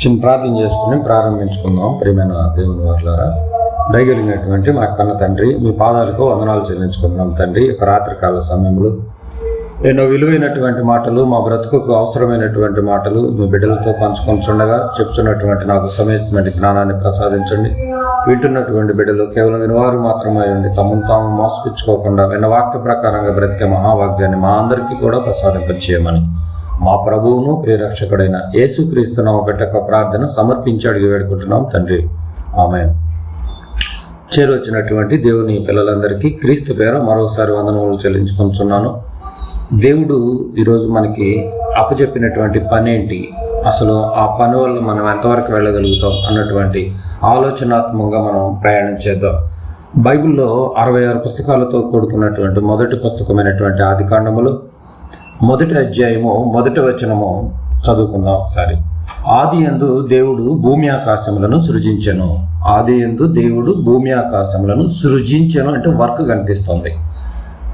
చిన్న ప్రార్థన చేసుకుని ప్రారంభించుకుందాం. ప్రియమైన దేవుని వారులారా దయగలిగినటువంటి మా కన్న తండ్రి మీ పాదాలకు వందనాలు చెల్లించుకుంటున్నాం తండ్రి. ఒక రాత్రికాల సమయంలో ఎన్నో విలువైనటువంటి మాటలు మా బ్రతుకుకు అవసరమైనటువంటి మాటలు మీ బిడ్డలతో పంచుకుంటుండగా చెప్తున్నటువంటి నాకు సమయమైనటువంటి జ్ఞానాన్ని ప్రసాదించండి. వింటున్నటువంటి బిడ్డలు కేవలం వినవారు మాత్రమే ఉండి తమను తాము మోసపించుకోకుండా విన్న వాక్య ప్రకారంగా బ్రతికే మహావాక్యాన్ని మా అందరికీ కూడా ప్రసాదింపచేయమని మా ప్రభువును ప్రియరక్షకుడైన యేసుక్రీస్తు నామ పెట్టక ప్రార్థన సమర్పించాడు వేడుకుంటున్నాం తండ్రి. ఆమె చేరొచ్చినటువంటి దేవుని పిల్లలందరికీ క్రీస్తు పేర మరోసారి వందనములు చెల్లించుకుంటున్నాను. దేవుడు ఈరోజు మనకి అప్పచెప్పినటువంటి పని ఏంటి అసలు ఆ పని వల్ల మనం ఎంతవరకు వెళ్ళగలుగుతాం అన్నటువంటి ఆలోచనాత్మకంగా మనం ప్రయాణం చేద్దాం. బైబిల్లో అరవై ఆరు పుస్తకాలతో కూడుకున్నటువంటి మొదటి పుస్తకమైనటువంటి ఆది కాండములు మొదటి అధ్యాయము మొదటి వచనము చదువుకుందాం ఒకసారి. ఆది ఎందు దేవుడు భూమి ఆకాశములను సృజించను. ఆది ఎందు దేవుడు భూమి ఆకాశములను సృజించను అంటే వర్క్ కనిపిస్తుంది.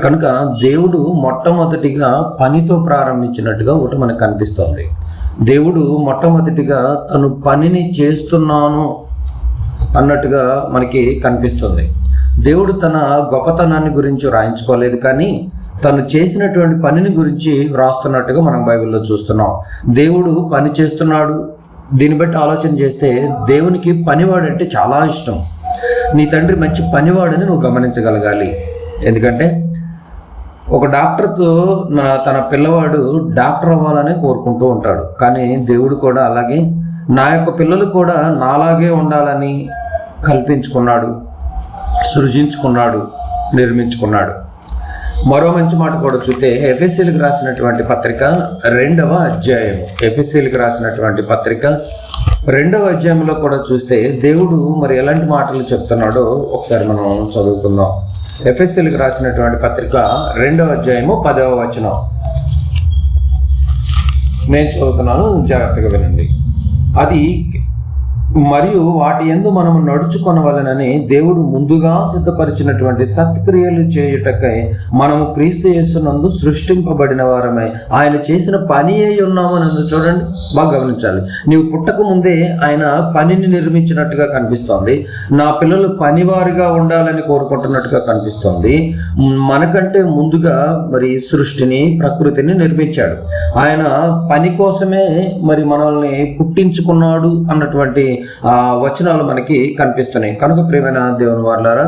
కనుక దేవుడు మొట్టమొదటిగా పనితో ప్రారంభించినట్టుగా ఒకటి మనకు కనిపిస్తుంది. దేవుడు మొట్టమొదటిగా తను పనిని చేస్తున్నాను అన్నట్టుగా మనకి కనిపిస్తుంది. దేవుడు తన గొప్పతనాన్ని గురించి రాయించుకోలేదు కానీ తను చేసినటువంటి పనిని గురించి వ్రాస్తున్నట్టుగా మనం బైబిల్లో చూస్తున్నాం. దేవుడు పని చేస్తున్నాడు. దీన్ని బట్టి ఆలోచన చేస్తే దేవునికి పనివాడంటే చాలా ఇష్టం. నీ తండ్రి మంచి పనివాడని నువ్వు గమనించగలగాలి. ఎందుకంటే ఒక డాక్టర్తో మన తన పిల్లవాడు డాక్టర్ అవ్వాలని కోరుకుంటూ ఉంటాడు. కానీ దేవుడు కూడా అలాగే నా యొక్క పిల్లలు కూడా నాలాగే ఉండాలని కల్పించుకున్నాడు సృజించుకున్నాడు నిర్మించుకున్నాడు. మరో మంచి మాట కూడా చూస్తే ఎఫ్ఎస్సీలకు రాసినటువంటి పత్రిక రెండవ అధ్యాయం. ఎఫ్ఎస్సీలకు రాసినటువంటి పత్రిక రెండవ అధ్యాయంలో కూడా చూస్తే దేవుడు మరి ఎలాంటి మాటలు చెప్తున్నాడో ఒకసారి మనం చదువుకుందాం. ఎఫ్ఎస్సీలకు రాసినటువంటి పత్రిక రెండవ అధ్యాయము పదవ వచనం. నేను చదువుతున్నాను జాగ్రత్తగా వినండి. అది మరియు వాటి ఎందు మనము నడుచుకొనవలనని దేవుడు ముందుగా సిద్ధపరిచినటువంటి సత్క్రియలు చేయుటకై మనము క్రీస్తు యేసునందు సృష్టింపబడిన వారమై ఆయన చేసిన పని అయి ఉన్నాము నందు చూడండి. బాగా గమనించాలి. నీవు పుట్టక ముందే ఆయన పనిని నిర్మించినట్టుగా కనిపిస్తోంది. నా పిల్లలు పనివారిగా ఉండాలని కోరుకుంటున్నట్టుగా కనిపిస్తోంది. మనకంటే ముందుగా మరి సృష్టిని ప్రకృతిని నిర్మించాడు. ఆయన పని కోసమే మరి మనల్ని పుట్టించుకున్నాడు అన్నటువంటి వచనాలు మనకి కనిపిస్తున్నాయి. కనుక ప్రియమైన దేవుని వాళ్ళారా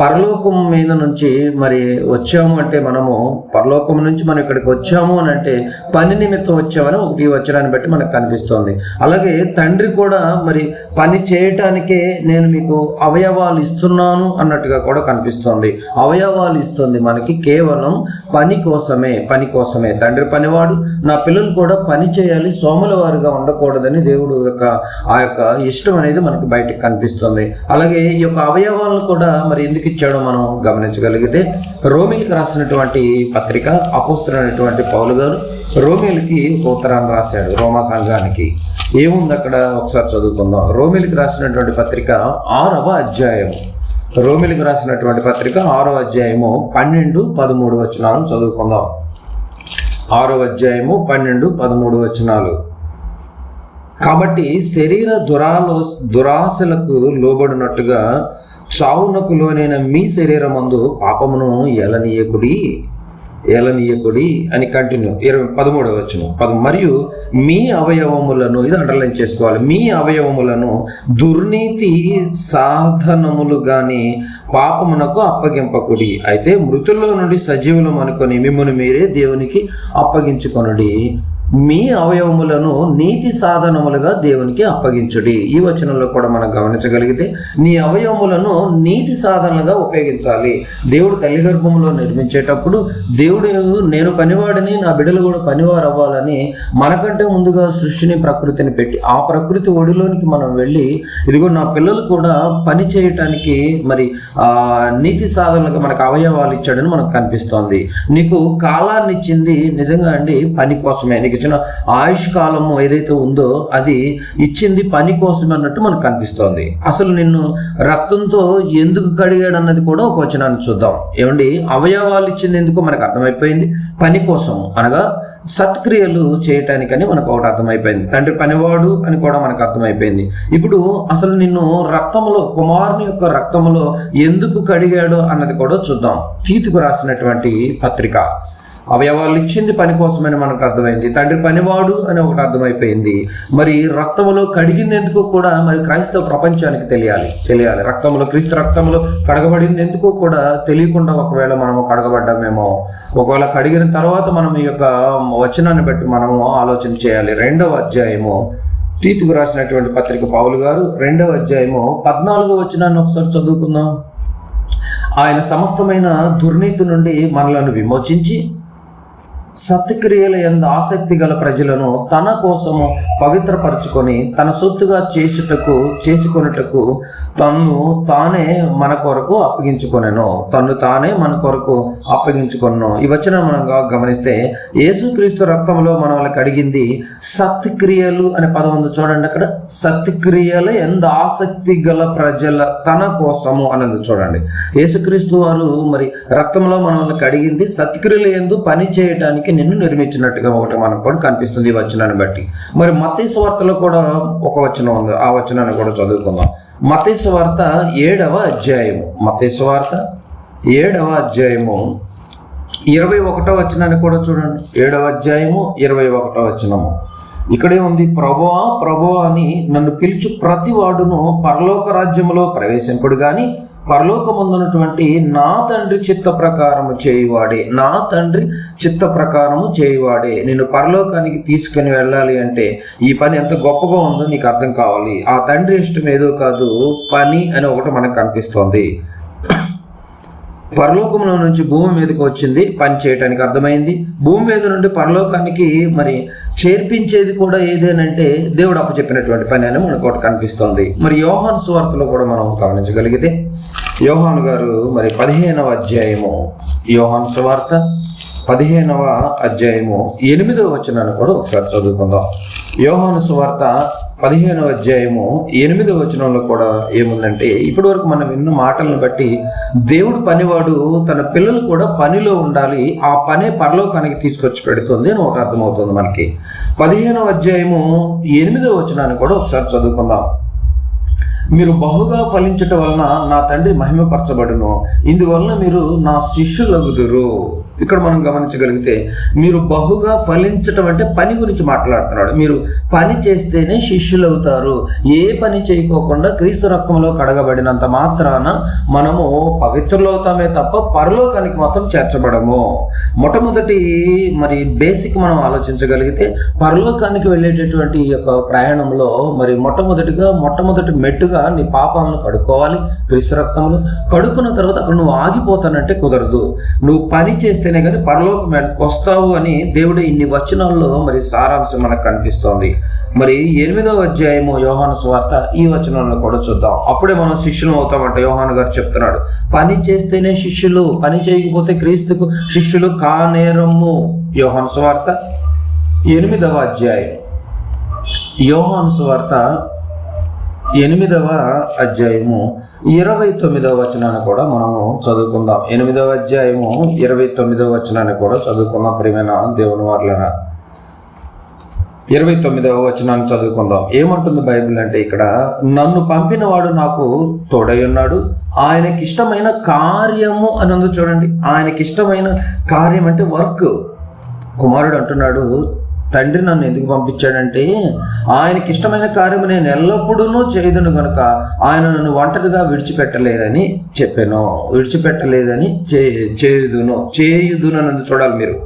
పరలోకం మీద నుంచి మరి వచ్చాము అంటే మనము పరలోకం నుంచి మనం ఇక్కడికి వచ్చాము అని అంటే పని నిమిత్తం వచ్చామని ఒకటి వచనాన్ని బట్టి మనకు కనిపిస్తోంది. అలాగే తండ్రి కూడా మరి పని చేయటానికే నేను మీకు అవయవాలు ఇస్తున్నాను అన్నట్టుగా కూడా కనిపిస్తోంది. అవయవాలు ఇస్తుంది మనకి కేవలం పని కోసమే పని కోసమే. తండ్రి పనివాడు నా పిల్లలు కూడా పని చేయాలి సోమలవారుగా ఉండకూడదని దేవుడు యొక్క ఆ యొక్క ఇష్టం అనేది మనకి బయటకు కనిపిస్తుంది. అలాగే ఈ యొక్క అవయవాలను కూడా మరి ఎందుకు ఇచ్చాడో మనం గమనించగలిగితే రోమిల్కి రాసినటువంటి పత్రిక అపోస్తున్నటువంటి పౌలు గారు రోమిల్కి ఒక ఉత్తరాన్ని రాశాడు రోమా సంఘానికి. ఏముంది అక్కడ? ఒకసారి చదువుకుందాం. రోమిల్కి రాసినటువంటి పత్రిక ఆరవ అధ్యాయం. రోమిల్కి రాసినటువంటి పత్రిక ఆరో అధ్యాయము పన్నెండు పదమూడు వచనాలను చదువుకుందాం. ఆరో అధ్యాయము పన్నెండు పదమూడు వచనాలు. కాబట్టి శరీర దురాలో దురాశలకు లోబడినట్టుగా చావునకు లోనైన మీ శరీరమందు పాపమును ఎలనీయకుడి ఏలనీయకుడి అని కంటిన్యూ. ఇరవై పదమూడవ వచ్చిన పద మరియు మీ అవయవములను ఇది అండర్లైన్ చేసుకోవాలి. మీ అవయవములను దుర్నీతి సాధనములు గాని పాపమునకు అప్పగింపకుడి. అయితే మృతుల్లో నుండి సజీవులం అనుకొని మిమ్మల్ని మీరే దేవునికి అప్పగించుకొనడి. మీ అవయవములను నీతి సాధనములుగా దేవునికి అప్పగించుడి. ఈ వచనంలో కూడా మనం గమనించగలిగితే నీ అవయవములను నీతి సాధనలుగా ఉపయోగించాలి. దేవుడు తల్లి గర్భంలో నిర్మించేటప్పుడు దేవుడు నేను పనివాడిని నా బిడ్డలు కూడా పనివారు అవ్వాలని మనకంటే ముందుగా సృష్టిని ప్రకృతిని పెట్టి ఆ ప్రకృతి ఒడిలోనికి మనం వెళ్ళి ఇదిగో నా పిల్లలు కూడా పని చేయటానికి మరి ఆ నీతి సాధనలుగా మనకు అవయవాలు ఇచ్చాడని మనకు కనిపిస్తోంది. నీకు కాలాన్ని ఇచ్చింది నిజంగా అండి పని కోసమే. నీకు ఇచ్చిన ఆయుష్ కాలము ఏదైతే ఉందో అది ఇచ్చింది పని కోసం అన్నట్టు మనకు కనిపిస్తోంది. అసలు నిన్ను రక్తంతో ఎందుకు కడిగాడు అన్నది కూడా ఒక వచనాన్ని చూద్దాం. ఏమండి? అవయవాలు ఇచ్చింది ఎందుకు మనకు అర్థమైపోయింది? పని కోసం అనగా సత్క్రియలు చేయటానికని మనకు ఒకటి అర్థమైపోయింది. తండ్రి పనివాడు అని కూడా మనకు అర్థమైపోయింది. ఇప్పుడు అసలు నిన్ను రక్తంలో కుమారుని యొక్క రక్తంలో ఎందుకు కడిగాడు అన్నది కూడా చూద్దాం. తీతుకు రాసినటువంటి పత్రిక. అవయవాలు ఇచ్చింది పని కోసమని మనకు అర్థమైంది. తండ్రి పనివాడు అని ఒకటి అర్థమైపోయింది. మరి రక్తములో కడిగింది ఎందుకు కూడా మరి క్రైస్తవ ప్రపంచానికి తెలియాలి. తెలియాలి. రక్తంలో క్రీస్తు రక్తంలో కడగబడింది ఎందుకు కూడా తెలియకుండా ఒకవేళ మనము కడగబడ్డామేమో. ఒకవేళ కడిగిన తర్వాత మనం ఈ యొక్క వచనాన్ని బట్టి మనము ఆలోచన చేయాలి. రెండవ అధ్యాయము తీతుకు రాసినటువంటి పత్రిక పావులు గారు రెండవ అధ్యాయము పద్నాలుగో వచనాన్ని ఒకసారి చదువుకుందాం. ఆయన సమస్తమైన దుర్నీతి నుండి మనలను విమోచించి సత్క్రియల ఎందు ఆసక్తి గల ప్రజలను తన కోసము పవిత్రపరచుకొని తన సొత్తుగా చేసుటకు చేసుకొనుటకు తన్ను తానే మన కొరకు అప్పగించుకొనెను. తన్ను తానే మన కొరకు అప్పగించుకొను ఈ వచ్చిన మనం గమనిస్తే యేసుక్రీస్తు రక్తంలో మనల్ని కడిగింది సత్క్రియలు అనే పదం ఉంది. చూడండి అక్కడ. సత్క్రియల ఎందు ఆసక్తి గల ప్రజల తన కోసము అన్నది చూడండి. యేసుక్రీస్తు వారు మరి రక్తంలో మనల్ని కడిగింది సత్క్రియలు ఎందు పని చేయడానికి నిన్ను నిర్మించినట్టుగా ఒకటి మనకు కూడా కనిపిస్తుంది ఈ వచనాన్ని బట్టి. మరి మతేసు వార్తలో కూడా ఒక వచనం ఉంది. ఆ వచనాన్ని కూడా చదువుకుందాం. మతేసు వార్త ఏడవ అధ్యాయము. మతేసు వార్త ఏడవ అధ్యాయము. ఇరవై ఒకటో వచనాన్ని కూడా చూడండి. ఏడవ అధ్యాయము ఇరవై ఒకటో వచనము. ఇక్కడే ఉంది ప్రభువా ప్రభువా అని నన్ను పిలుచు ప్రతి వాడును పరలోక రాజ్యములో ప్రవేశింపుడు కానీ పరలోకముందున్నటువంటి నా తండ్రి చిత్త ప్రకారము చేయువాడే నా తండ్రి చిత్త ప్రకారము చేయువాడే. నేను పరలోకానికి తీసుకుని వెళ్ళాలి అంటే ఈ పని ఎంత గొప్పగా ఉందో నీకు అర్థం కావాలి. ఆ తండ్రి ఇష్టం ఏదో కాదు పని అని ఒకటి మనకు కనిపిస్తోంది. పరలోకంలో నుంచి భూమి మీదకి వచ్చింది పని చేయటానికి అర్థమైంది. భూమి మీద నుండి పరలోకానికి మరి చేర్పించేది కూడా ఏదేనంటే దేవుడు అప్పచెప్పినటువంటి పని అని మనకు ఒకటి కనిపిస్తోంది. మరి యోహాన్ సువార్తలో కూడా మనం గమనించగలిగితే యోహాన్ గారు మరి పదిహేనవ అధ్యాయము యోహాన్ సువార్త పదిహేనవ అధ్యాయము ఎనిమిదవ వచనాన్ని కూడా ఒకసారి చదువుకుందాం. యోహాను సువార్త పదిహేనవ అధ్యాయము ఎనిమిదవ వచనంలో కూడా ఏముందంటే ఇప్పటి వరకు మనం విన్న మాటలను బట్టి దేవుడు పనివాడు తన పిల్లలు కూడా పనిలో ఉండాలి ఆ పనే పరలోకానికి తీసుకొచ్చి పెడుతుంది అని ఒకటి అర్థమవుతుంది మనకి. పదిహేనవ అధ్యాయము ఎనిమిదవ వచనాన్ని కూడా ఒకసారి చదువుకుందాం. మీరు బహుగా ఫలించటం వలన నా తండ్రి మహిమపరచబడును. ఇందువలన మీరు నా శిష్యులగుదురు. ఇక్కడ మనం గమనించగలిగితే మీరు బహుగా ఫలించటం అంటే పని గురించి మాట్లాడుతున్నాడు. మీరు పని చేస్తేనే శిష్యులు అవుతారు ఏ పని చేయకోకుండా క్రీస్తు రక్తంలో కడగబడినంత మాత్రాన మనము పవిత్రులవుతామే తప్ప పరలోకానికి మాత్రం చేర్చబడము. మొట్టమొదటి మరి బేసిక్ మనం ఆలోచించగలిగితే పరలోకానికి వెళ్ళేటటువంటి ఈ యొక్క ప్రయాణంలో మరి మొట్టమొదటిగా మొట్టమొదటి మెట్టుగా నీ పాపాలను కడుక్కోవాలి క్రీస్తు రక్తంలో. కడుక్కున్న తర్వాత అక్కడ నువ్వు ఆగిపోతానంటే కుదరదు. నువ్వు పని చేస్తే చేస్తేనే కానీ పరలోకం వస్తావు అని దేవుడు ఇన్ని వచనాల్లో మరి సారాంశం మనకు కనిపిస్తోంది. మరి ఎనిమిదవ అధ్యాయము యోహాను స్వార్త ఈ వచనంలో కూడా చూద్దాం. అప్పుడే మనం శిష్యులు అవుతామంట యోహాను గారు చెప్తున్నాడు. పని చేస్తేనే శిష్యులు పని చేయకపోతే క్రీస్తుకు శిష్యులు కానేరము. యోహాను స్వార్త ఎనిమిదవ అధ్యాయం. యోహాను స్వార్త ఎనిమిదవ అధ్యాయము ఇరవై తొమ్మిదవ వచనాన్ని కూడా మనము చదువుకుందాం. ఎనిమిదవ అధ్యాయము ఇరవై తొమ్మిదవ వచనాన్ని కూడా చదువుకుందాం ప్రియమైన దేవుని వారులన? ఇరవై తొమ్మిదవ వచనాన్ని చదువుకుందాం. ఏమంటుంది బైబిల్ అంటే ఇక్కడ నన్ను పంపినవాడు నాకు తోడై ఉన్నాడు. ఆయనకి ఇష్టమైన కార్యము అని ఉంది చూడండి. ఆయనకి ఇష్టమైన కార్యం అంటే వర్క్. కుమారుడు అంటున్నాడు తండ్రి నన్ను ఎందుకు పంపించాడంటే ఆయనకి ఇష్టమైన కార్యము నేను ఎల్లప్పుడూ చేయదును గనుక ఆయన నన్ను ఒంటరిగా విడిచిపెట్టలేదని చెప్పాను. విడిచిపెట్టలేదని చే చేయుదును చేయుదును అన్నది చూడాలి మీరు.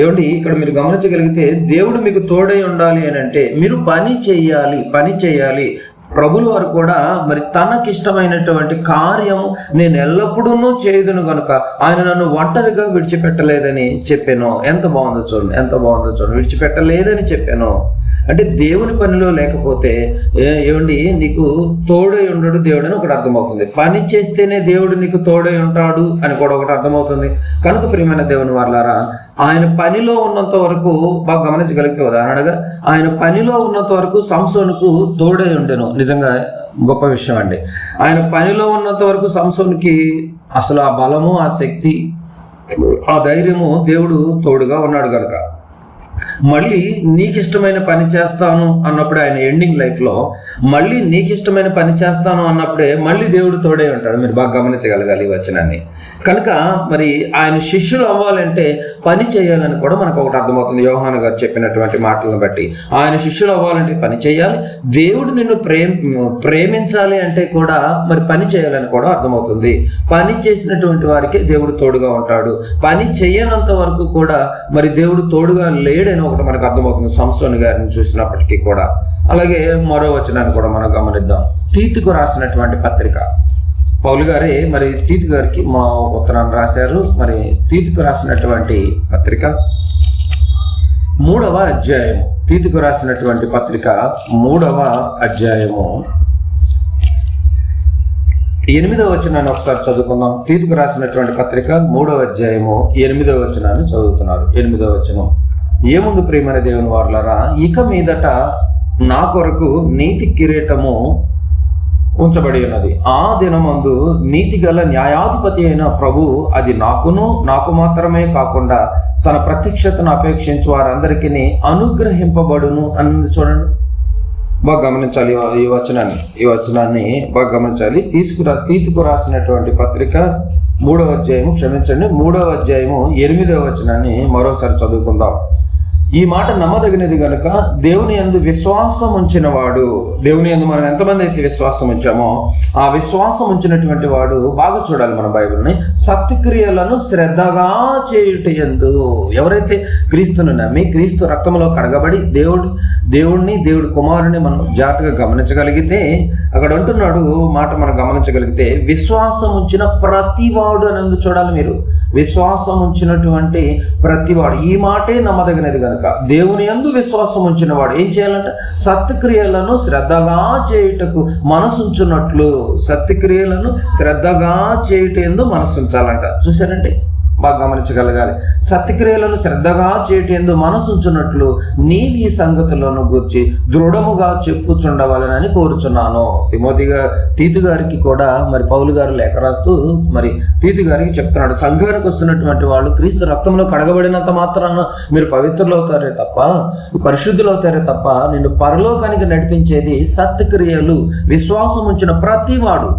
ఏమండి ఇక్కడ మీరు గమనించగలిగితే దేవుడు మీకు తోడై ఉండాలి అని అంటే మీరు పని చేయాలి పని చేయాలి ప్రభులు వారు కూడా మరి తనకిష్టమైనటువంటి కార్యము నేను ఎల్లప్పుడూ చేయదును కనుక ఆయన నన్ను ఒంటరిగా విడిచిపెట్టలేదని చెప్పాను. ఎంత బాగుందో చూడండి ఎంత బాగుందో చూడండి. విడిచిపెట్టలేదని చెప్పాను. అంటే దేవుని పనిలో లేకపోతే ఏమండి నీకు తోడై ఉండడు దేవుడు అని ఒకటి అర్థమవుతుంది. పని చేస్తేనే దేవుడు నీకు తోడై ఉంటాడు అని కూడా ఒకటి అర్థమవుతుంది. కనుక ప్రియమైన దేవుని వాళ్ళారా ఆయన పనిలో ఉన్నంత వరకు బాగా గమనించగలిగితే ఉదాహరణగా ఆయన పనిలో ఉన్నంత వరకు సంసోనుకు తోడై ఉండెను. నిజంగా గొప్ప విషయం అండి. ఆయన పనిలో ఉన్నంత వరకు సంసోనికి అసలు ఆ బలము ఆ శక్తి ఆ ధైర్యము దేవుడు తోడుగా ఉన్నాడు కనుక మళ్ళీ నీకు ఇష్టమైన పని చేస్తాను అన్నప్పుడు ఆయన ఎండింగ్ లైఫ్లో మళ్ళీ నీకు ఇష్టమైన పని చేస్తాను అన్నప్పుడే మళ్ళీ దేవుడు తోడే ఉంటాడు. మీరు బాగా గమనించగలగాలి వచ్చినాన్ని వచనాన్ని. కనుక మరి ఆయన శిష్యులు అవ్వాలంటే పని చేయాలని కూడా మనకు ఒకటి అర్థమవుతుంది. యోహాను గారు చెప్పినటువంటి మాటలను బట్టి ఆయన శిష్యులు అవ్వాలంటే పని చేయాలి. దేవుడు నిన్ను ప్రేమ ప్రేమించాలి అంటే కూడా మరి పని చేయాలని కూడా అర్థమవుతుంది. పని చేసినటువంటి వారికి దేవుడు తోడుగా ఉంటాడు. పని చేయనంత వరకు కూడా మరి దేవుడు తోడుగా లేడు లేడని ఒకటి మనకు అర్థమవుతుంది. సంస్థని గారిని చూసినప్పటికీ కూడా. అలాగే మరో వచనాన్ని కూడా మనం గమనిద్దాం. తీతుకు రాసినటువంటి పత్రిక. పౌలు గారే మరి తీతు గారికి మా ఉత్తరాన్ని రాశారు. మరి తీతుకు రాసినటువంటి పత్రిక. మూడవ అధ్యాయము. తీతుకు రాసినటువంటి పత్రిక మూడవ అధ్యాయము. ఎనిమిదవ వచనాన్ని ఒకసారి చదువుకుందాం. తీతుకు రాసినటువంటి పత్రిక మూడవ అధ్యాయము. ఎనిమిదవ వచనాన్ని చదువుతున్నారు. ఎనిమిదవ వచనం. ఏముందు ప్రియమైన దేవుని వారులరా? ఇక మీదట నా కొరకు నీతి కిరీటము ఉంచబడి ఉన్నది. ఆ దినమందు నీతి గల న్యాయాధిపతి అయిన ప్రభు అది నాకును నాకు మాత్రమే కాకుండా తన ప్రత్యక్షతను అపేక్షించి వారందరికీ అనుగ్రహింపబడును అన్నది చూడండి. బాగా గమనించాలి ఈ- ఈ వచనాన్ని. ఈ వచనాన్ని బాగా గమనించాలి. తీసుకురా తీతుకు రాసినటువంటి పత్రిక మూడవ అధ్యాయము క్షమించండి మూడవ అధ్యాయము ఎనిమిదవ వచనాన్ని మరోసారి చదువుకుందాం. ఈ మాట నమ్మదగినది గనుక దేవుని యందు విశ్వాసం ఉంచిన వాడు దేవుని యందు మనం ఎంతమంది అయితే విశ్వాసం ఉంచామో ఆ విశ్వాసం ఉంచినటువంటి వాడు బాగా చూడాలి మన బైబిల్ని. సత్యక్రియలను శ్రద్ధగా చేయుట ఎందు ఎవరైతే క్రీస్తును నమ్మి క్రీస్తు రక్తంలో కడగబడి దేవుడి దేవుడిని దేవుడి కుమారుని మనం జాగ్రత్తగా గమనించగలిగితే అక్కడ అంటున్నాడు మాట మనం గమనించగలిగితే విశ్వాసం ఉంచిన ప్రతివాడు అని చూడాలి మీరు. విశ్వాసం ఉంచినటువంటి ప్రతివాడు. ఈ మాటే నమ్మదగినది కనుక దేవుని యందు విశ్వాసం ఉంచిన వాడు ఏం చేయాలంటే? సత్క్రియలను శ్రద్ధగా చేయుటకు మనసుంచున్నట్లు సత్క్రియలను శ్రద్ధగా చేయుట ఎందు మనసుంచాలంట. చూసారండి బాగా గమనించగలగాలి. సత్యక్రియలను శ్రద్ధగా చేయటందు మనసుంచున్నట్లు నీవు ఈ సంగతులను గురించి దృఢముగా చెప్పుచుండవాలని కోరుచున్నాను. తిమోతిగా తీతు గారికి కూడా మరి పౌలు గారు లేఖ రాస్తూ మరి తీతు గారికి చెప్తున్నాడు. సంఘానికి వస్తున్నటువంటి వాళ్ళు క్రీస్తు రక్తంలో కడగబడినంత మాత్రాన మీరు పవిత్రులు అవుతారే తప్ప పరిశుద్ధులు అవుతారే తప్ప నిన్ను పరలోకానికి నడిపించేది సత్క్రియలు విశ్వాసం ఉంచిన ప్రతివాడు.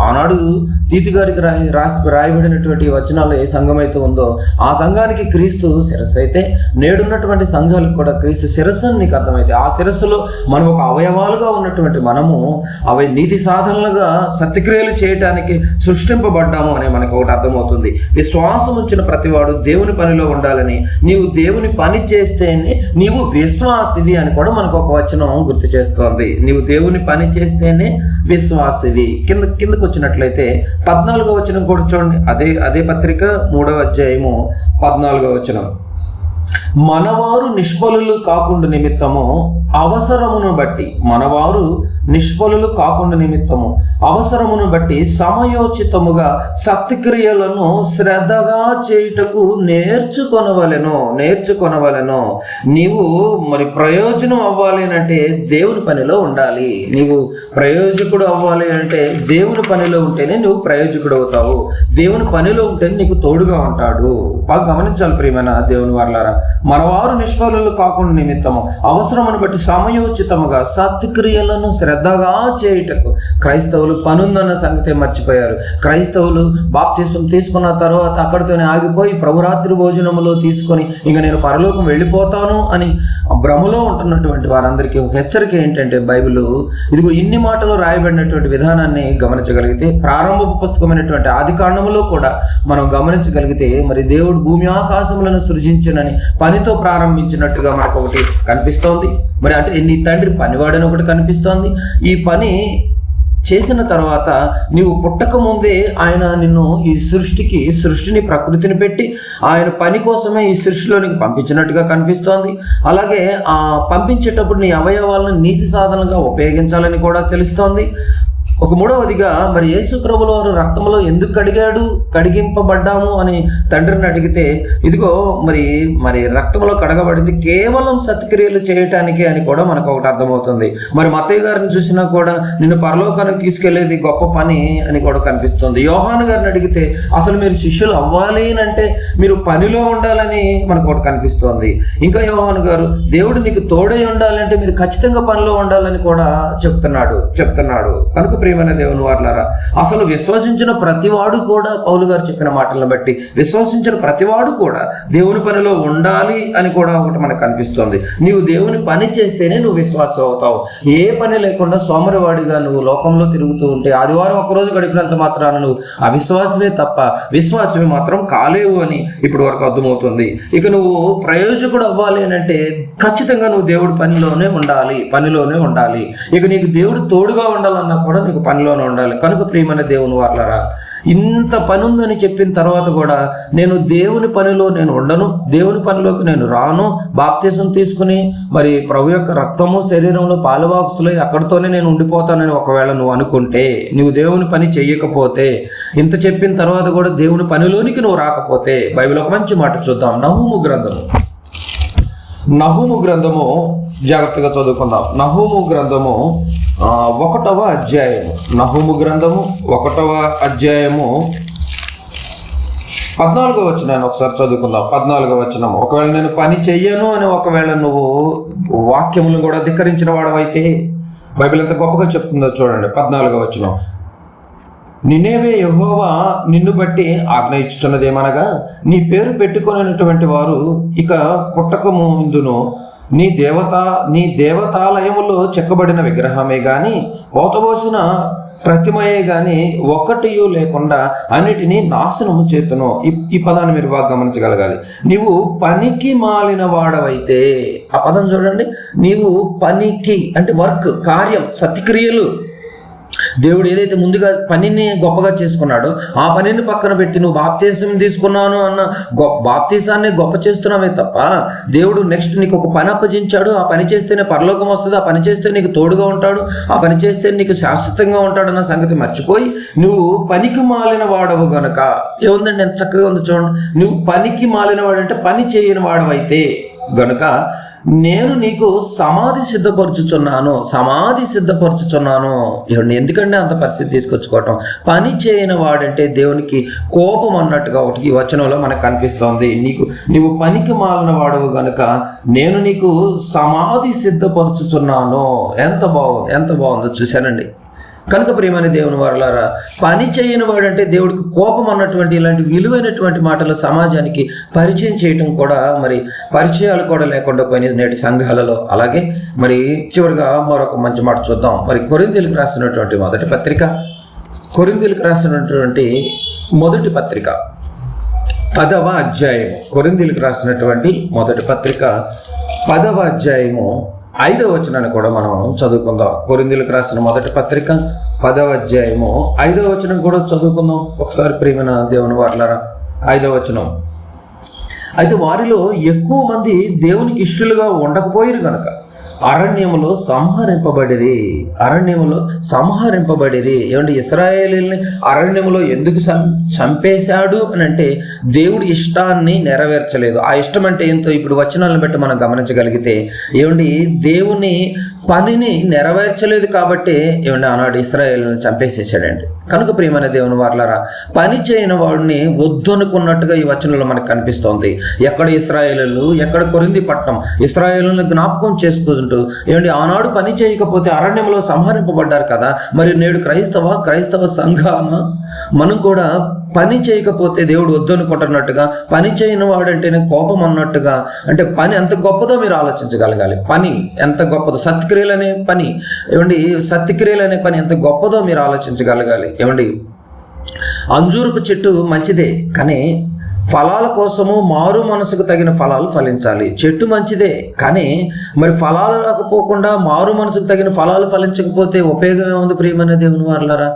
ఆనాడు తీతి గారికి రాయి రాసి రాయబడినటువంటి వచనాల్లో ఏ సంఘం అయితే ఉందో ఆ సంఘానికి క్రీస్తు శిరస్సు అయితే నేడున్నటువంటి సంఘాలకు కూడా క్రీస్తు శిరస్సు అని నీకు అర్థమైతే ఆ శిరస్సులో మనం ఒక అవయవాలుగా ఉన్నటువంటి మనము అవి నీతి సాధనలుగా సత్యక్రియలు చేయటానికి సృష్టింపబడ్డాము అనే మనకు ఒకటి అర్థమవుతుంది. విశ్వాసం ఉంచిన ప్రతివాడు దేవుని పనిలో ఉండాలని నీవు దేవుని పని చేస్తేనే నీవు విశ్వాసివి అని కూడా మనకు ఒక వచనం గుర్తు చేస్తోంది. నీవు దేవుని పని చేస్తేనే విశ్వాసివి. కింద కింద కిందకు వచ్చినట్లయితే పద్నాలుగో వచనం కూడా చూడండి. అదే అదే పత్రిక మూడవ అధ్యాయము పద్నాలుగో వచనం. మనవారు నిష్ఫలులు కాకుండా నిమిత్తము అవసరమును బట్టి మనవారు నిష్ఫలులు కాకుండా నిమిత్తము అవసరమును బట్టి సమయోచితముగా సత్క్రియలను శ్రద్ధగా చేయుటకు నేర్చుకొనవలెను నేర్చుకొనవలెను. నీవు మరి ప్రయోజనం అవ్వాలి అంటే దేవుని పనిలో ఉండాలి. నీవు ప్రయోజకుడు అవ్వాలి అంటే దేవుని పనిలో ఉంటేనే నువ్వు ప్రయోజకుడు అవుతావు. దేవుని పనిలో ఉంటేనే నీకు తోడుగా ఉంటాడు. బాగా గమనించాలి ప్రియమైన దేవుని వర్లారా. మనవారు నిష్ఫలులు కాకుండా నిమిత్తము. అవసరమును బట్టి సమయోచితముగా సత్క్రియలను శ్రద్ధగా చేయుటకు క్రైస్తవులు పనుందన్న సంగతే మర్చిపోయారు. క్రైస్తవులు బాప్తిసం తీసుకున్న తర్వాత అక్కడితోనే ఆగిపోయి ప్రభురాత్రి భోజనములో తీసుకొని ఇంక నేను పరలోకం వెళ్ళిపోతాను అని భ్రమలో ఉంటున్నటువంటి వారందరికీ ఒక హెచ్చరిక ఏంటంటే బైబిల్ ఇదిగో ఇన్ని మాటలు రాయబడినటువంటి విధానాన్ని గమనించగలిగితే ప్రారంభపు పుస్తకమైనటువంటి ఆది కాండములో కూడా మనం గమనించగలిగితే మరి దేవుడు భూమి ఆకాశములను సృజించినని పనితో ప్రారంభించినట్టుగా మనకు ఒకటి కనిపిస్తోంది. మరి అంటే నీ తండ్రి పనివాడని ఒకటి కనిపిస్తోంది. ఈ పని చేసిన తర్వాత నీవు పుట్టక ముందే ఆయన నిన్ను ఈ సృష్టికి సృష్టిని ప్రకృతిని పెట్టి ఆయన పని కోసమే ఈ సృష్టిలోనికి పంపించినట్టుగా కనిపిస్తోంది. అలాగే ఆ పంపించేటప్పుడు నీ అవయవాలను నీతి సాధనగా ఉపయోగించాలని కూడా తెలుస్తోంది. ఒక మూడవదిగా మరి యేసు ప్రభుల వారు రక్తంలో ఎందుకు కడిగాడు? కడిగింపబడ్డాము? అని తండ్రిని అడిగితే ఇదిగో మరి మరి రక్తంలో కడగబడింది కేవలం సత్క్రియలు చేయటానికి అని కూడా మనకు ఒకటి అర్థమవుతుంది. మరి మతయ్య గారిని చూసినా కూడా నిన్ను పరలోకానికి తీసుకెళ్ళేది గొప్ప పని అని కూడా కనిపిస్తుంది. యోహాను గారిని అడిగితే అసలు మీరు శిష్యులు అవ్వాలి అని అంటే మీరు పనిలో ఉండాలని మనకు ఒకటి కనిపిస్తోంది. ఇంకా యోహాను గారు దేవుడు నీకు తోడై ఉండాలంటే మీరు ఖచ్చితంగా పనిలో ఉండాలని కూడా చెప్తున్నాడు చెప్తున్నాడు. కనుక ప్రియమైన దేవుని వారులారా అసలు విశ్వసించిన ప్రతివాడు కూడా పౌలు గారు చెప్పిన మాటలను బట్టి విశ్వసించిన ప్రతివాడు కూడా దేవుని పనిలో ఉండాలి అని కూడా ఒకటి మనకు కనిపిస్తోంది. నీవు దేవుని పని చేస్తేనే నువ్వు విశ్వాసం అవుతావు. ఏ పని లేకుండా సోమరివాడిగా నువ్వు లోకంలో తిరుగుతూ ఉంటే ఆదివారం ఒకరోజు గడిపినంత మాత్రాన నువ్వు అవిశ్వాసమే తప్ప విశ్వాసమే మాత్రం కాలేవు అని ఇప్పుడు వరకు అర్థమవుతుంది. ఇక నువ్వు ప్రయోజకుడు అవ్వాలి అని అంటే ఖచ్చితంగా నువ్వు దేవుడి పనిలోనే ఉండాలి పనిలోనే ఉండాలి. ఇక నీకు దేవుడు తోడుగా ఉండాలన్నా కూడా నీకు పనిలోనే ఉండాలి. కనుక ప్రియమైన దేవుని వాళ్ళరా ఇంత పని ఉందని చెప్పిన తర్వాత కూడా నేను దేవుని పనిలో నేను ఉండను దేవుని పనిలోకి నేను రాను. బాప్తీసం తీసుకుని మరి ప్రభు యొక్క రక్తము శరీరంలో పాలువాకుసులై అక్కడితోనే నేను ఉండిపోతానని ఒకవేళ నువ్వు అనుకుంటే నువ్వు దేవుని పని చేయకపోతే ఇంత చెప్పిన తర్వాత కూడా దేవుని పనిలోనికి నువ్వు రాకపోతే బైబిల్ ఒక మంచి మాట చూద్దాం. నహుము గ్రంథము. నహుము గ్రంథము జాగ్రత్తగా చదువుకుందాం. నహుము గ్రంథము ఒకటవ అధ్యాయము. నహుము గ్రంథము ఒకటవ అధ్యాయము. పద్నాలుగో వచ్చిన ఒకసారి చదువుకుందాం. పద్నాలుగో వచ్చినాము ఒకవేళ నేను పని చెయ్యను అని ఒకవేళ నువ్వు వాక్యములను కూడా ధిక్కరించిన వాడవైతే బైబిల్ ఎంత గొప్పగా చెప్తుందో చూడండి. పద్నాలుగో వచ్చినాం నినేవే యహోవా నిన్ను బట్టి ఆజ్ఞ ఇచ్చుచున్నదేమనగా నీ పేరు పెట్టుకునేటువంటి వారు ఇక పుట్టక ముందును నీ దేవత నీ దేవతాలయములో చెక్కబడిన విగ్రహమే గాని ఓతబోసిన ప్రతిమయే గాని ఒక్కటియు లేకుండా అన్నిటినీ నాశనము చేతును. ఈ పదాన్ని మీరు బాగా గమనించగలగాలి. నీవు పనికి మాలిన వాడవైతే ఆ పదం చూడండి. నీవు పనికి అంటే వర్క్ కార్యం సత్క్రియలు దేవుడు ఏదైతే ముందుగా పనిని గొప్పగా చేసుకున్నాడో ఆ పనిని పక్కన పెట్టి నువ్వు బాప్తీసం తీసుకున్నాను అన్న గొప్ప బాప్తీసాన్ని గొప్ప చేస్తున్నావే తప్ప దేవుడు నెక్స్ట్ నీకు ఒక పని అప్పజించాడు ఆ పని చేస్తేనే పరలోకం వస్తుంది ఆ పని చేస్తే నీకు తోడుగా ఉంటాడు ఆ పని చేస్తే నీకు శాశ్వతంగా ఉంటాడు అన్న సంగతి మర్చిపోయి నువ్వు పనికి మాలిన వాడవు గనక. ఏముందండి ఎంత చక్కగా ఉంది చూడండి. నువ్వు పనికి మాలిన వాడంటే పని చేయని వాడవైతే గనుక నేను నీకు సమాధి సిద్ధపరచుచున్నాను సమాధి సిద్ధపరచుచున్నాను. ఎందుకంటే అంత పరిస్థితి తీసుకొచ్చుకోవటం? పని చేయని వాడంటే దేవునికి కోపం అన్నట్టుగా ఒకటి ఈ వచనంలో మనకు కనిపిస్తోంది. నీకు నీవు పనికి మాలిన వాడవు గనుక నేను నీకు సమాధి సిద్ధపరచుచున్నాను. ఎంత బాగుంది ఎంత బాగుందో చూశానండి. కనుక ప్రేమని దేవుని వారలారా పని చేయని వాడంటే దేవుడికి కోపం అన్నటువంటి ఇలాంటి విలువైనటువంటి మాటలు సమాజానికి పరిచయం చేయటం కూడా మరి పరిచయాలు కూడా లేకుండా పోయిన నేటి సంఘాలలో. అలాగే మరి చివరిగా మరొక మంచి మాట చూద్దాం. మరి కొరిందీలకు రాసినటువంటి మొదటి పత్రిక. కొరిందీలకు రాసినటువంటి మొదటి పత్రిక. పదవ అధ్యాయము. కొరిందీలకు రాసినటువంటి మొదటి పత్రిక. పదవ అధ్యాయము. ఐదవ వచనాన్ని కూడా మనం చదువుకుందాం. కొరిందులకు రాసిన మొదటి పత్రిక పదవ అధ్యాయము. ఐదవ వచనం కూడా చదువుకుందాం. ఒకసారి ప్రియమైన దేవుని వార్లారా ఐదవ వచనం. అయితే వారిలో ఎక్కువ మంది దేవునికి ఇష్టలుగా ఉండకపోయారు కనుక అరణ్యములో సంహరింపబడిరి. అరణ్యములో సంహరింపబడిరి. ఏమంటే ఇస్రాయేలీని అరణ్యములో ఎందుకు చంపేశాడు అని అంటే దేవుడి ఇష్టాన్ని నెరవేర్చలేదు. ఆ ఇష్టం అంటే ఏంటో ఇప్పుడు వచనాలను బట్టి మనం గమనించగలిగితే ఏమండి దేవుని పనిని నెరవేర్చలేదు కాబట్టి ఇవన్నీ ఆనాడు ఇస్రాయేల్ని చంపేసేసాడండి కనుక ప్రియమైన దేవుని వార్లరా పని చేయని వాడిని వద్దనుకున్నట్టుగా ఈ వచనంలో మనకు కనిపిస్తోంది. ఎక్కడ ఇస్రాయేలు ఎక్కడ కొరింది పట్టణం ఇస్రాయేలుని జ్ఞాపకం చేసుకుంటూ ఏమండి ఆనాడు పని చేయకపోతే అరణ్యంలో సంహరింపబడ్డారు కదా మరి నేడు క్రైస్తవ క్రైస్తవ సంఘామ? మనం కూడా పని చేయకపోతే దేవుడు వద్దనుకుంటున్నట్టుగా పని చేయని వాడంటేనే కోపం అన్నట్టుగా అంటే పని ఎంత గొప్పదో మీరు ఆలోచించగలగాలి. పని ఎంత గొప్పదో సత్క్రియలు అనే పని. ఏమండి సత్క్రియలు అనే పని ఎంత గొప్పదో మీరు ఆలోచించగలగాలి. ఏమండి అంజూరపు చెట్టు మంచిదే కానీ ఫలాల కోసము మారు మనసుకు తగిన ఫలాలు ఫలించాలి. చెట్టు మంచిదే కానీ మరి ఫలాలు రాకపోకుండా మారు మనసుకు తగిన ఫలాలు ఫలించకపోతే ఉపయోగం ఏముంది ప్రియమైన దేవుని వారులరా?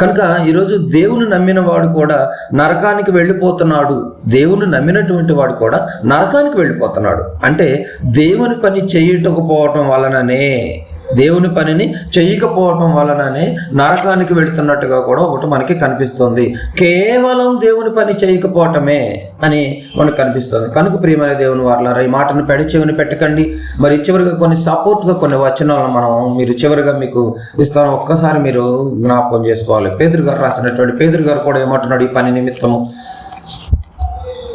కనుక ఈరోజు దేవుని నమ్మిన వాడు కూడా నరకానికి వెళ్ళిపోతున్నాడు. దేవుని నమ్మినటువంటి వాడు కూడా నరకానికి వెళ్ళిపోతున్నాడు. అంటే దేవుని పని చేయటకపోవటం వలననే దేవుని పనిని చేయకపోవటం వలననే నరకానికి వెళుతున్నట్టుగా కూడా ఒకటి మనకి కనిపిస్తుంది. కేవలం దేవుని పని చేయకపోవటమే అని మనకు కనిపిస్తుంది. కనుక ప్రియమైన దేవుని వారులారా ఈ మాటను పెడచెవిని పెట్టకండి. మరి చివరిగా కొన్ని సపోర్ట్గా కొన్ని వచనాలను మనం మీరు చివరిగా మీకు ఇస్తాను. ఒక్కసారి మీరు జ్ఞాపకం చేసుకోవాలి. పేదరు గారు రాసినటువంటి పేదరు గారు కూడా ఏమంటున్నాడు ఈ పని నిమిత్తము?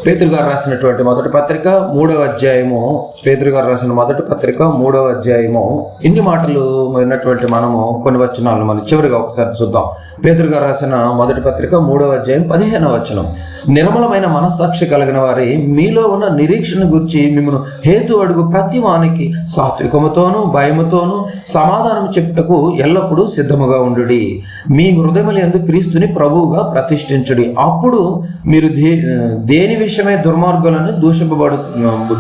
పేతురు గారు రాసినటువంటి మొదటి పత్రిక మూడవ అధ్యాయము. పేతురు గారు రాసిన మొదటి పత్రిక మూడవ అధ్యాయము. ఇన్ని మాటలు విన్నటువంటి మనము కొన్ని వచనాలను మనం చివరిగా ఒకసారి చూద్దాం. పేతురు గారు రాసిన మొదటి పత్రిక మూడవ అధ్యాయం పదిహేనవ వచనం. నిర్మలమైన మనస్సాక్షి కలిగిన వారి మీలో ఉన్న నిరీక్షణ గురించి మిమ్మల్ని హేతు అడుగు ప్రతి వానికి సాత్వికముతోనూ భయముతోనూ సమాధానం చెప్పుటకు ఎల్లప్పుడూ సిద్ధముగా ఉండు మీ హృదయముల యందు క్రీస్తుని ప్రభువుగా ప్రతిష్ఠించుడి. అప్పుడు మీరు దే దేని విషయమై దుర్మార్గులను దూషింపబడు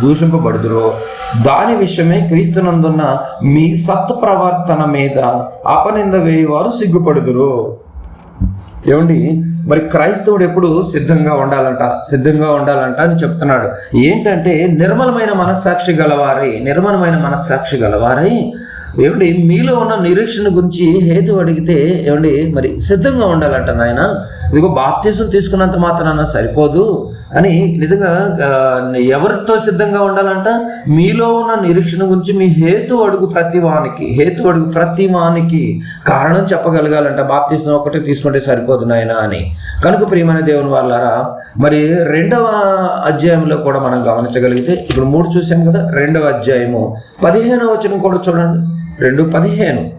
దూషింపబడుదురో? దాని విషయమై క్రీస్తునందున్న మీ సత్ ప్రవర్తన మీద అపనింద వేయవారు సిగ్గుపడుదురు? ఏమండి? మరి క్రైస్తవుడు ఎప్పుడు సిద్ధంగా ఉండాలంట సిద్ధంగా ఉండాలంట అని చెప్తున్నాడు. ఏంటంటే నిర్మలమైన మనస్సాక్షి గలవారై నిర్మలమైన మనస్సాక్షి గలవారై. ఏమండి మీలో ఉన్న నిరీక్షణ గురించి హేతు అడిగితే ఏమండి మరి సిద్ధంగా ఉండాలంట నాయన. ఇదిగో బాప్తీసం తీసుకున్నంత మాత్రాన సరిపోదు అని నిజంగా ఎవరితో సిద్ధంగా ఉండాలంట? మీలో ఉన్న నిరీక్షణ గురించి మీ హేతు అడుగు ప్రతి వానికి హేతు అడుగు ప్రతి వానికి కారణం చెప్పగలగాలంట. బాప్తీసం ఒకటి తీసుకుంటే సరిపోదు నాయన అని. కనుక ప్రియమైన దేవుని వాళ్ళారా మరి రెండవ అధ్యాయంలో కూడా మనం గమనించగలిగితే ఇప్పుడు మూడు చూసాం కదా రెండవ అధ్యాయము. పదిహేనవ వచనం కూడా చూడండి. రెండు పదిహేను.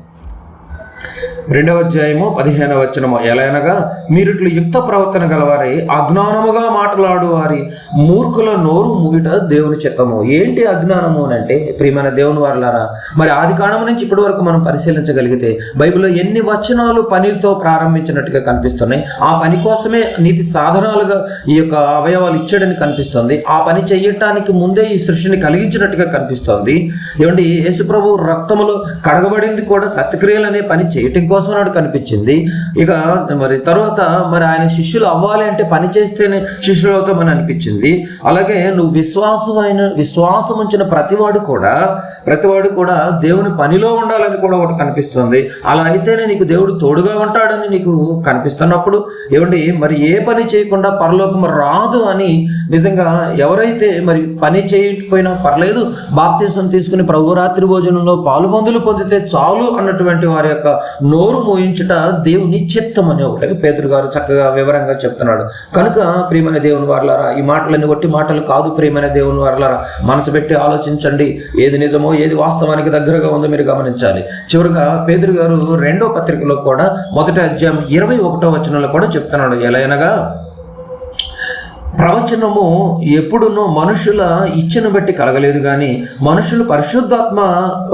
రెండవ అధ్యాయము పదిహేనవ వచనము. ఎలైనగా మీరిట్లు యుక్త ప్రవర్తన గలవారై అజ్ఞానముగా మాట్లాడు వారి మూర్ఖుల నోరు ముగిట దేవుని చిత్తము. ఏంటి అజ్ఞానము అని అంటే ప్రియమైన దేవుని వారులారా మరి ఆది కాండం నుంచి ఇప్పటి వరకు మనం పరిశీలించగలిగితే బైబిల్లో ఎన్ని వచనాలు పనితో ప్రారంభించినట్టుగా కనిపిస్తున్నాయి ఆ పని కోసమే నీతి సాధనాలుగా ఈ యొక్క అవయవాలు ఇచ్చాడని కనిపిస్తుంది ఆ పని చేయటానికి ముందే ఈ సృష్టిని కలిగించినట్టుగా కనిపిస్తుంది. ఏమంటే యేసుప్రభు రక్తములో కడగబడింది కూడా సత్యక్రియలు అనే పని చేయటం కోసం నాడు కనిపించింది. ఇక మరి తర్వాత మరి ఆయన శిష్యులు అవ్వాలి అంటే పని చేస్తేనే శిష్యులు అవుతామని అనిపించింది. అలాగే నువ్వు విశ్వాసం అయిన విశ్వాసం ఉంచిన ప్రతివాడు కూడా ప్రతివాడు కూడా దేవుని పనిలో ఉండాలని కూడా ఒకటి కనిపిస్తుంది. అలా అయితేనే నీకు దేవుడు తోడుగా ఉంటాడని నీకు కనిపిస్తున్నప్పుడు ఏమండి మరి ఏ పని చేయకుండా పరలోకం రాదు అని నిజంగా ఎవరైతే మరి పని చేయకపోయినా పర్లేదు బాప్తీసం తీసుకుని ప్రభు రాత్రి భోజనంలో పాలుబందులు పొందితే చాలు అన్నటువంటి వారి యొక్క నోరు మోయించుట దేవుని చిత్తం అని ఒకటి. పేదరు గారు చక్కగా వివరంగా చెప్తున్నాడు. కనుక ప్రియమైన దేవుని వారలారా ఈ మాటలన్నీ ఒట్టి మాటలు కాదు ప్రియమైన దేవుని వారలారా. మనసు పెట్టి ఆలోచించండి. ఏది నిజమో ఏది వాస్తవానికి దగ్గరగా ఉందో మీరు గమనించాలి. చివరిగా పేదరు గారు రెండో పత్రికలో కూడా మొదటి అధ్యాయం ఇరవై ఒకటో వచనంలో కూడా చెప్తున్నాడు. ఎలయనగా ప్రవచనము ఎప్పుడునో మనుషుల ఇచ్చను బట్టి కలగలేదు కానీ మనుషులు పరిశుద్ధాత్మ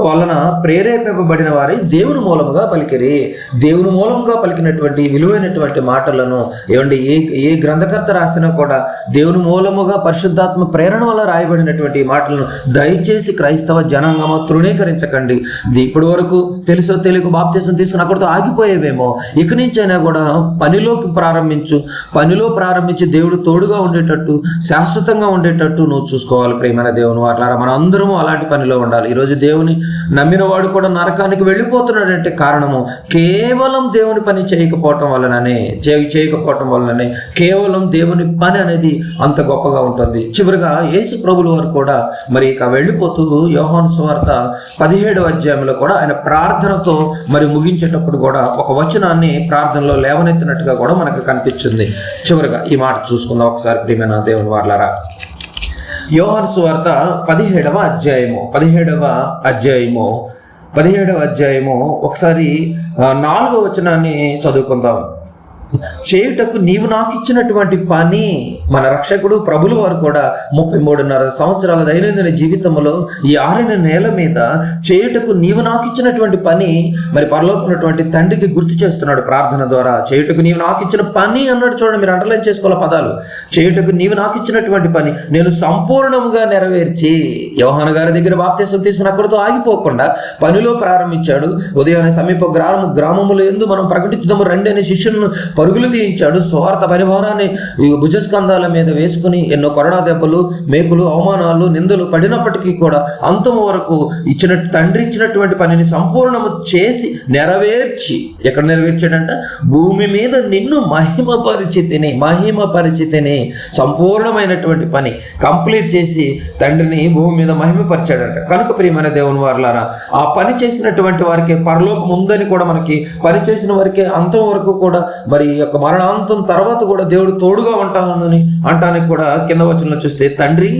వలన ప్రేరేపింపబడిన వారి దేవుని మూలముగా పలికిరి. దేవుని మూలముగా పలికినటువంటి విలువైనటువంటి మాటలను ఏమండి ఏ ఏ గ్రంథకర్త రాసినా కూడా దేవుని మూలముగా పరిశుద్ధాత్మ ప్రేరణ వల్ల రాయబడినటువంటి మాటలను దయచేసి క్రైస్తవ జనాంగము తృణీకరించకండి. ఇది ఇప్పటి వరకు తెలుసో తెలియక బాప్తీసం తీసుకుని అక్కడితో ఆగిపోయేవేమో. ఇక నుంచైనా కూడా పనిలోకి ప్రారంభించు పనిలో ప్రారంభించి దేవుడు తోడుగా ఉండేటట్టు శాశ్వతంగా ఉండేటట్టు నువ్వు చూసుకోవాలి ప్రేమైన దేవుని వాట్లారా మన అందరము అలాంటి పనిలో ఉండాలి. ఈరోజు దేవుని నమ్మిన వాడు కూడా నరకానికి వెళ్ళిపోతున్నాడంటే కారణము కేవలం దేవుని పని చేయకపోవటం వలననే చేయ చేయకపోవటం వలననే కేవలం దేవుని పని అనేది అంత గొప్పగా ఉంటుంది. చివరిగా యేసు ప్రభుల వారు కూడా మరి ఇక వెళ్ళిపోతూ యోహాను స్వార్త పదిహేడవ అధ్యాయంలో కూడా ఆయన ప్రార్థనతో మరి ముగించేటప్పుడు కూడా ఒక వచనాన్ని ప్రార్థనలో లేవనెత్తినట్టుగా కూడా మనకు కనిపించింది చివరిగా ఈ మాట చూసుకుందాం ఒకసారి. ప్రియమైన దేవుని వార్లారా. యోహాను సువార్త పదిహేడవ అధ్యాయము పదిహేడవ అధ్యాయము పదిహేడవ అధ్యాయము ఒకసారి నాలుగో నాలుగవ వచనాన్ని చదువుకుందాం. చేయుటకు నీవు నాకు ఇచ్చినటువంటి పని మన రక్షకుడు ప్రభులు వారు కూడా ముప్పై మూడున్నర సంవత్సరాల దైనందిన జీవితంలో ఈ ఆరిన నేల మీద చేయుటకు నీవు నాకు ఇచ్చినటువంటి పని మరి పరలోకున్నటువంటి తండ్రికి గుర్తు చేస్తున్నాడు ప్రార్థన ద్వారా. చేయుటకు నీవు నాకు ఇచ్చిన పని అన్నాడు చూడండి మీరు అండర్లైన్ చేసుకోవాలి పదాలు. చేయుటకు నీవు నాకు ఇచ్చినటువంటి పని నేను సంపూర్ణముగా నెరవేర్చి యోహాన గారి దగ్గర బాప్తీసం తీసుకుని అక్కడితో ఆగిపోకుండా పనిలో ప్రారంభించాడు. ఉదయాన్నే సమీప గ్రామం గ్రామములు ఎందు మనం ప్రకటిద్దాము రండి అనే శిష్యులను పరుగులు తీయించాడు. స్వార్థ పరివారాన్ని భుజస్కంధాల మీద వేసుకుని ఎన్నో కొరడా దెబ్బలు మేకులు అవమానాలు నిందలు పడినప్పటికీ కూడా అంతం వరకు ఇచ్చిన తండ్రి ఇచ్చినటువంటి పనిని సంపూర్ణము చేసి నెరవేర్చి ఎక్కడ నెరవేర్చాడంట? భూమి మీద నిన్ను మహిమ పరిచితిని మహిమ పరిచితిని సంపూర్ణమైనటువంటి పని కంప్లీట్ చేసి తండ్రిని భూమి మీద మహిమపరిచాడంట. కనుక ప్రియమైన దేవుని వారులారా ఆ పని చేసినటువంటి వారికి పరలోకం ఉందని కూడా మనకి పని చేసిన వారికి అంతం వరకు కూడా మరి ఈ యొక్క మరణాంతం తర్వాత కూడా దేవుడు తోడుగా ఉంటానని అంటానికి కూడా కింద వచ్చిన చూస్తే తండ్రి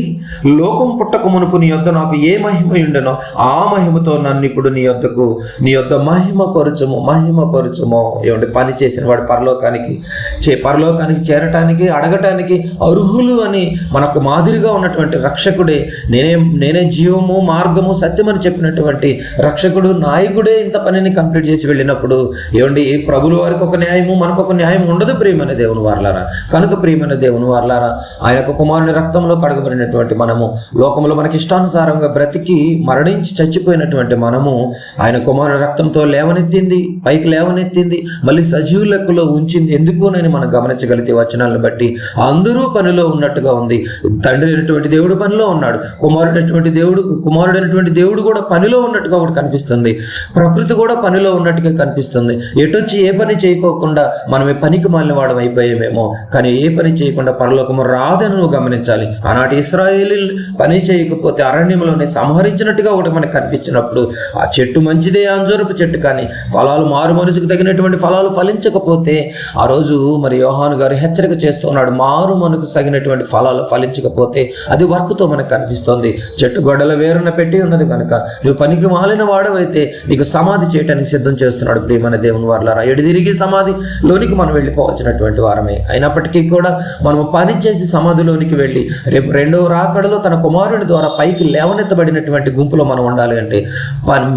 లోకం పుట్టక మునుపు నీ యొద్ద నాకు ఏ మహిమ ఉండనో ఆ మహిమతో నన్ను ఇప్పుడు నీ యొద్దకు నీ యొద్ద మహిమ పరచము మహిమ పరచము ఏమంటే పని చేసిన వాడు పరలోకానికి చే పరలోకానికి చేరటానికి అడగటానికి అర్హులు అని మనకు మాదిరిగా ఉన్నటువంటి రక్షకుడే నేనే నేనే జీవము మార్గము సత్యమని చెప్పినటువంటి రక్షకుడు నాయకుడే ఇంత పనిని కంప్లీట్ చేసి వెళ్ళినప్పుడు ఏమండి ప్రభుల వారికి ఒక న్యాయము మనకు ఒక న్యాయం ఉండదు ప్రియమైన దేవుని వారలారా. కనుక ప్రియమైన దేవుని వారలారా ఆయన యొక్క కుమారుని రక్తంలో కడగబడినటువంటి మనము లోకంలో మనకి ఇష్టానుసారంగా బ్రతికి మరణించి చచ్చిపోయినటువంటి మనము ఆయన కుమారుని రక్తంతో లేవనెత్తింది పైకి లేవనెత్తింది మళ్ళీ సజీవులకులో లెక్కలో ఉంచింది. ఎందుకునని మనం గమనించగలిగితే వచనాలను బట్టి అందరూ పనిలో ఉన్నట్టుగా ఉంది. తండ్రి అయినటువంటి దేవుడు పనిలో ఉన్నాడు. కుమారుడైనటువంటి దేవుడు కుమారుడైనటువంటి దేవుడు కూడా పనిలో ఉన్నట్టుగా ఒకటి కనిపిస్తుంది. ప్రకృతి కూడా పనిలో ఉన్నట్టుగా కనిపిస్తుంది. ఎటొచ్చి ఏ పని చేయకోకుండా మనం మనమే పనికి మాలిన వాడు అయిపోయామేమో కానీ ఏ పని చేయకుండా పరలోకము రాదని నువ్వు గమనించాలి. ఆనాటి ఇస్రాయేలీ పని చేయకపోతే అరణ్యంలోనే సంహరించినట్టుగా ఒకటి మనకు కనిపించినప్పుడు ఆ చెట్టు మంచిదే అంజూరపు చెట్టు కానీ ఫలాలు మారు మనసుకు తగినటువంటి ఫలాలు ఫలించకపోతే ఆ రోజు మరి యోహాను గారు హెచ్చరిక చేస్తున్నాడు మారు మనకు తగినటువంటి ఫలాలు ఫలించకపోతే అది వర్క్తో మనకు కనిపిస్తోంది. చెట్టు గొడ్డల వేరున పెట్టి ఉన్నది కనుక నువ్వు పనికి మాలిన వాడవైతే నీకు సమాధి చేయటానికి సిద్ధం చేస్తున్నాడు ప్రియమైన దేవుని వారులారా. ఎడి తిరిగి సమాధిలోనికి మనం వెళ్ళిపోవాల్సినటువంటి వారమే. అయినప్పటికీ కూడా మనము పని చేసి సమాధిలోనికి వెళ్ళి రేపు రెండవ రాకడలో తన కుమారుడి ద్వారా పైకి లేవనెత్తబడినటువంటి గుంపులో మనం ఉండాలి అంటే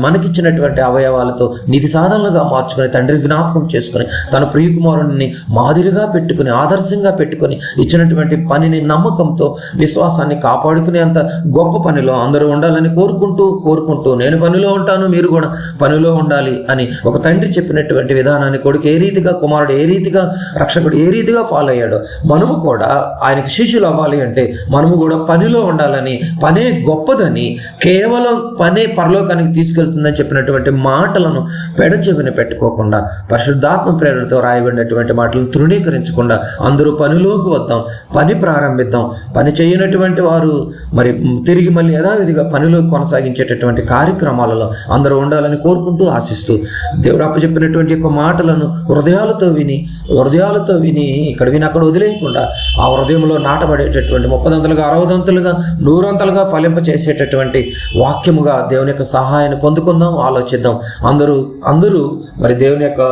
మనకిచ్చినటువంటి అవయవాలతో నిధి సాధనలుగా మార్చుకొని తండ్రి జ్ఞాపకం చేసుకొని తన ప్రియకుమారుడిని మాదిరిగా పెట్టుకుని ఆదర్శంగా పెట్టుకొని ఇచ్చినటువంటి పనిని నమ్మకంతో విశ్వాసాన్ని కాపాడుకునేంత గొప్ప పనిలో అందరూ ఉండాలని కోరుకుంటూ కోరుకుంటూ నేను పనిలో ఉంటాను మీరు కూడా పనిలో ఉండాలి అని ఒక తండ్రి చెప్పినటువంటి విధానాన్ని కొడుకు ఏ రీతిగా కుమారుడు ఏ రీతిగా రక్షకుడు ఏ రీతిగా ఫాలో అయ్యాడో. మనము కూడా ఆయనకి శిష్యులు అవ్వాలి అంటే మనము కూడా పనిలో ఉండాలని పనే గొప్పదని కేవలం పనే పరలోకానికి తీసుకెళ్తుందని చెప్పినటువంటి మాటలను పెడచెవిన పెట్టుకోకుండా పరిశుద్ధాత్మ ప్రేరణతో రాయబడినటువంటి మాటలను తృణీకరించకుండా అందరూ పనిలోకి వద్దాం పని ప్రారంభిద్దాం. పని చేయనటువంటి వారు మరి తిరిగి మళ్ళీ యథావిధిగా పనిలో కొనసాగించేటటువంటి కార్యక్రమాలలో అందరూ ఉండాలని కోరుకుంటూ ఆశిస్తూ దేవుడు అప్పచెప్పినటువంటి యొక్క మాటలను హృదయాలతో విని హృదయాలతో విని ఇక్కడ విని అక్కడ వదిలేయకుండా ఆ హృదయంలో నాటబడేటటువంటి ముప్పదంతలుగా అరవదంతలుగా నూరంతలుగా ఫలింప చేసేటటువంటి వాక్యముగా దేవుని యొక్క సహాయాన్ని పొందుకుందాం ఆలోచిద్దాం. అందరూ అందరూ మరి దేవుని యొక్క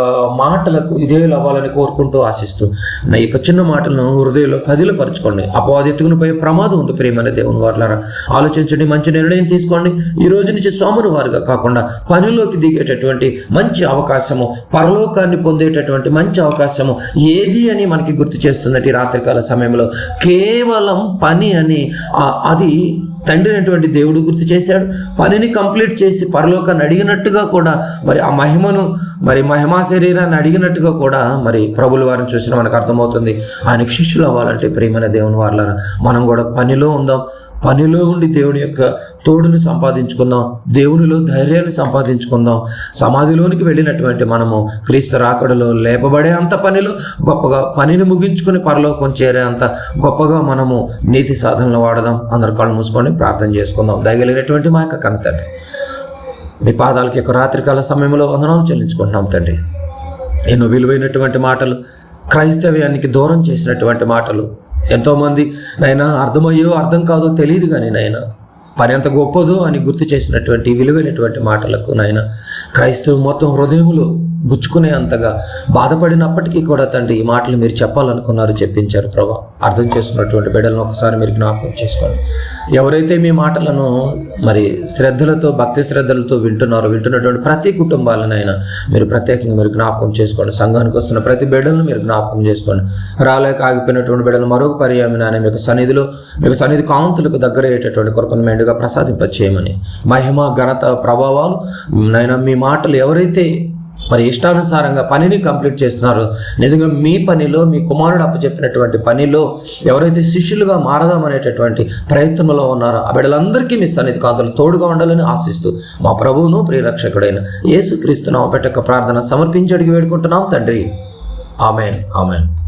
మాటలకు విధేయులు అవ్వాలని కోరుకుంటూ ఆశిస్తూ నా యొక్క చిన్న మాటలను హృదయంలో పదిలపరచుకోండి అపవాది ఎత్తుకుని పోయే ప్రమాదం ఉంది ప్రియమైన దేవుని వారులారా. ఆలోచించండి మంచి నిర్ణయం తీసుకోండి. ఈ రోజు నుంచి సోమరు వారుగా కాకుండా పనిలోకి దిగేటటువంటి మంచి అవకాశము పరలోకాన్ని పొందేటటువంటి మంచి అవకాశము. ఏది అని మనకి గుర్తు చేస్తుందంటే రాత్రికాల సమయంలో కేవలం పని అని అది తండ్రి అయినటువంటి దేవుడు గుర్తు చేశాడు. పనిని కంప్లీట్ చేసి పరలోకాన్ని అడిగినట్టుగా కూడా మరి ఆ మహిమను మరి మహిమా శరీరాన్ని అడిగినట్టుగా కూడా మరి ప్రభుల వారిని చూసిన మనకు అర్థమవుతుంది. ఆయనకు శిష్యులు అవ్వాలంటే ప్రేమైన దేవుని వారులారా మనం కూడా పనిలో ఉందాం. పనిలో ఉండి దేవుని యొక్క తోడుని సంపాదించుకుందాం దేవునిలో ధైర్యాన్ని సంపాదించుకుందాం. సమాధిలోనికి వెళ్ళినటువంటి మనము క్రీస్తు రాకడలో లేపబడే అంత పనిలో గొప్పగా పనిని ముగించుకుని పరలోకం చేరే అంత గొప్పగా మనము నీతి సాధనలు వాడదాం. అందరు కళ్ళు మూసుకొని ప్రార్థన చేసుకుందాం. దయగలిగినటువంటి మా యొక్క కనతండి మీ పాదాలకి యొక్క రాత్రికాల సమయంలో వందనాలు చెల్లించుకుంటున్నాం తండ్రి. ఎన్నో విలువైనటువంటి మాటలు క్రైస్తవ్యానికి దూరం చేసినటువంటి మాటలు ఎంతోమంది నైనా అర్థమయ్యో అర్థం కాదో తెలియదు కానీ నాయన పని ఎంత గొప్పదో అని గుర్తు చేసినటువంటి విలువైనటువంటి మాటలకు నాయన క్రైస్తవం మొత్తం హృదయంలో గుచ్చుకునే అంతగా బాధపడినప్పటికీ కూడా తండ్రి ఈ మాటలు మీరు చెప్పాలనుకున్నారు చెప్పించారు ప్రభా. అర్థం చేసుకున్నటువంటి బిడ్డలను ఒకసారి మీరు జ్ఞాపకం చేసుకోండి. ఎవరైతే మీ మాటలను మరి శ్రద్ధలతో భక్తి శ్రద్ధలతో వింటున్నారో వింటున్నటువంటి ప్రతి కుటుంబాలనైనా మీరు ప్రత్యేకంగా మీరు జ్ఞాపకం చేసుకోండి. సంఘానికి వస్తున్న ప్రతి బిడ్డలను మీరు జ్ఞాపకం చేసుకోండి. రాలేక ఆగిపోయినటువంటి బిడ్డలు మరొక పర్యామినాన్ని నాయన మీకు సన్నిధిలో మీకు సన్నిధి కాంతులకు దగ్గర అయ్యేటటువంటి కృపను మెండుగా ప్రసాదింపచేయమని. మహిమ ఘనత ప్రభావాలు నైనా మీ మాటలు ఎవరైతే మరి ఇష్టానుసారంగా పనిని కంప్లీట్ చేస్తున్నారు. నిజంగా మీ పనిలో మీ కుమారుడు అప్పచెప్పినటువంటి పనిలో ఎవరైతే శిష్యులుగా మారదామనేటటువంటి ప్రయత్నంలో ఉన్నారో ఆ బిడ్డలందరికీ మీ సన్నిధి కాంతులు తోడుగా ఉండాలని ఆశిస్తూ మా ప్రభువును ప్రియరక్షకుడైన యేసు క్రీస్తు ప్రార్థన సమర్పించి అడిగి వేడుకుంటున్నాం తండ్రి. ఆమెన్. ఆమెన్.